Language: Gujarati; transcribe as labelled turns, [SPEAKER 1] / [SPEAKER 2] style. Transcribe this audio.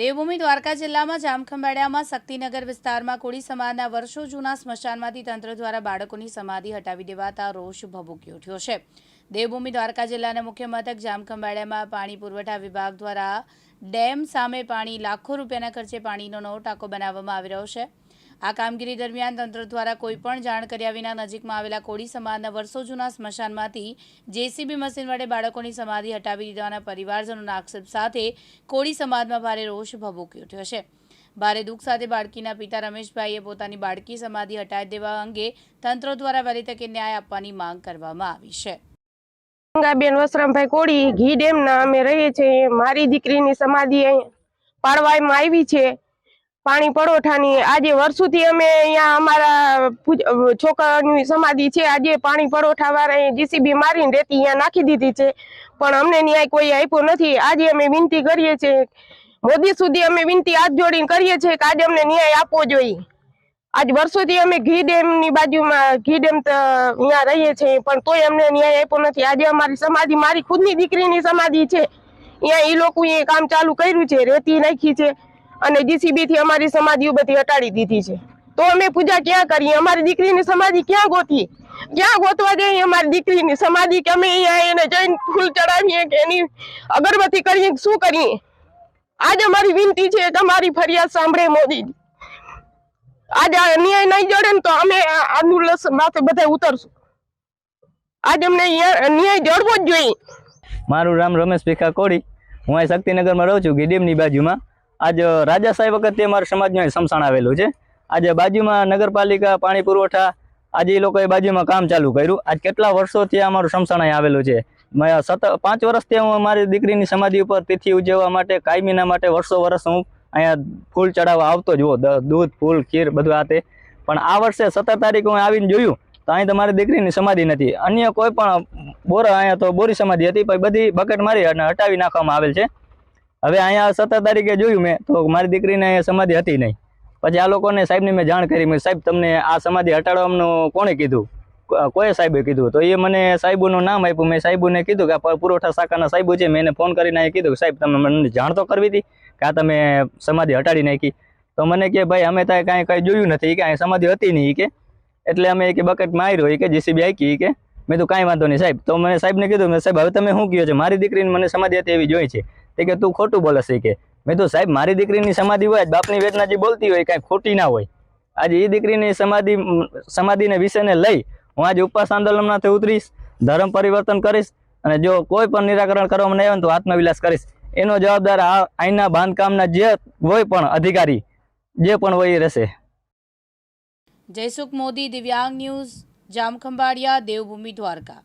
[SPEAKER 1] દેવભૂમિ દ્વારકા જિલ્લામાં જામખંભાળિયામાં શક્તિનગર વિસ્તારમાં કોળી સમાજના વર્ષો જૂના સ્મશાનમાંથી તંત્ર દ્વારા બાળકોની સમાધિ હટાવી દેવાતા રોષ ભભૂકી ઉઠ્યો છે. દેવભૂમિ દ્વારકા જિલ્લાના મુખ્ય મથક જામખંભાળિયામાં પાણી પુરવઠા વિભાગ દ્વારા ડેમ સામે પાણી લાખો રૂપિયાના ખર્ચે પાણીનો નવો ટાંકો બનાવવામાં આવી રહ્યો છે. આ કામગીરી દરમિયાન તંત્ર દ્વારા કોઈપણ જાણ કર્યા વિના નજીકમાં આવેલા કોળી સમાજના વર્ષો જૂના સ્મશાનમાંથી જેસીબી મશીન વડે બાળકોની સમાધિ હટાવી દીધાના પરિવારજનોના આક્ષેપ સાથે કોળી સમાજમાં ભારે રોષ ભભૂકી ઉઠ્યો છે. ભારે દુઃખ સાથે બાળકીના પિતા રમેશભાઈએ પોતાની બાળકી સમાધિ હટાવી દેવા અંગે તંત્ર દ્વારા વહેલી તકે ન્યાય આપવાની માંગ કરવામાં આવી છે.
[SPEAKER 2] ગંગાબેન વસરામભાઈ કોળી ઘી ડેમના અમે રહીએ છીએ. મારી દીકરીની સમાધિ પાડવામાં આવી છે. પાણી પરોઠાની આજે વર્ષોથી અમે અહીંયા અમારા છોકરાની સમાધિ છે. આજે પાણી પરોઠા વાળા જીસીબી મારીને રેતી અહીંયા નાખી દીધી છે. પણ અમને ન્યાય કોઈ આપ્યો નથી. આજે અમે વિનંતી કરીએ છીએ, મોદી સુધી અમે વિનંતી હાથ જોડીને કરીએ છીએ કે આજે અમને ન્યાય આપવો જોઈએ. આજ વર્ષોથી અમે ઘી ડેમની બાજુમાં, ઘી ડેમ અહીંયા રહીએ છીએ, પણ તોય અમને ન્યાય આપ્યો નથી. આજે અમારી સમાધિ, મારી ખુદની દીકરીની સમાધિ છે. અહીંયા એ લોકોએ કામ ચાલુ કર્યું છે, રેતી નાખી છે. અને જીસીબી થી અમારી સમાધિઓ બધી હટાડી દીધી છે. તો અમે પૂજા ક્યાં કરીએ? અમારી દીકરીની સમાધિ ક્યાં ગોતીએ ક્યાં ગોતવા જઈએ અમારી દીકરીની સમાધિ કે અમે અહીંયા એને જઈને ફૂલ ચડાવીએ કે એની અગરબત્તી કરીએ શું કરીએ? આજ અમારી વિનંતી છે, તમારી ફરિયાદ સાંભળે મોદી. આજે અન્યાય ન્યાય નહીં જડે ને તો અમે આ આંદોલન માથે બધા ઉતરશું. આજે અમને ન્યા- ન્યાય જડવો જ જોઈએ.
[SPEAKER 3] મારું નામ રમેશ ભીખા કોડી હું અહીં શક્તિનગરમાં રહું છું ગીડીમની બાજુમાં. આજ રાજા સાહેબ વખતે અમારા સમાજનું સ્મશાન આવેલું છે. આજે બાજુમાં નગરપાલિકા, પાણી પુરવઠા, આજે એ લોકોએ બાજુમાં કામ ચાલુ કર્યું. આજ કેટલા વર્ષોથી અમારું સમસાણ આવેલું છે. સત, પાંચ વર્ષથી હું મારી દીકરીની સમાધિ ઉપર તિથિ ઉજવવા માટે, કાયમીના માટે વર્ષો વર્ષ હું અહીંયા ફૂલ ચડાવવા આવતો જ હોઉં. દૂધ, ફૂલ, ખીર બધું આ પણ આ વર્ષે સત્તર તારીખ હું આવીને જોયું, તો અહીં તો મારી દીકરીની સમાધિ નથી. અન્ય કોઈ પણ બોરા અહીંયા તો બોરી સમાધિ હતી, પણ બધી બકેટ મારી અને હટાવી નાખવામાં આવેલ છે. હવે અહીંયા સત્તર તારીખે જોયું મેં, તો મારી દીકરીને સમાધિ હતી નહીં. પછી આ લોકોને સાહેબને મેં જાણ કરી, મેં સાહેબ તમને આ સમાધિ હટાડવાનું કોણે કીધું? કોઈ સાહેબે કીધું? તો એ મને સાહેબોનું નામ આપ્યું. મેં સાહેબોને કીધું કે આ પુરવઠા શાખાના સાહેબો છે, મેં એને ફોન કરીને અહીં કીધું સાહેબ, તમે મને જાણ તો કરવી હતી કે આ તમે સમાધિ હટાડી નાખી. તો મને કે ભાઈ, અમે ત્યાં કાંઈ કાંઈ જોયું નથી કે અહીં સમાધિ હતી નહીં કે. એટલે અમે કે બકેટ માર્યો કે જીસીબી આકી કે. મેં તો કાંઈ વાંધો નહીં સાહેબ. તો મને સાહેબને કીધું, મેં સાહેબ, હવે તમે શું કહો છો? મારી દીકરીને મને સમાધિ હતી એવી જોઈ છે. તે કે તું ખોટું બોલે છે કે. મેં તો સાહેબ, મારી દીકરીની સમાધિ હોય, બાપની વેદના જે બોલતી હોય, કાંઈ ખોટી ના હોય. આજે એ દીકરીની સમાધિ સમાધિને વિષયને લઈ હું આજે ઉપવાસ આંદોલનમાંથી ઉતરીશ, ધર્મ પરિવર્તન કરીશ અને જો કોઈ પણ નિરાકરણ કરવામાં નહીં આવે તો આત્મવિલાસ કરીશ. એનો જવાબદાર આ અહીંના બાંધકામના જે હોય પણ અધિકારી, જે પણ હોય એ રહેશે.
[SPEAKER 1] જયસુખ મોદી, દિવ્યાંગ ન્યૂઝ, જામખંભાળિયા, દેવભૂમિ દ્વારકા.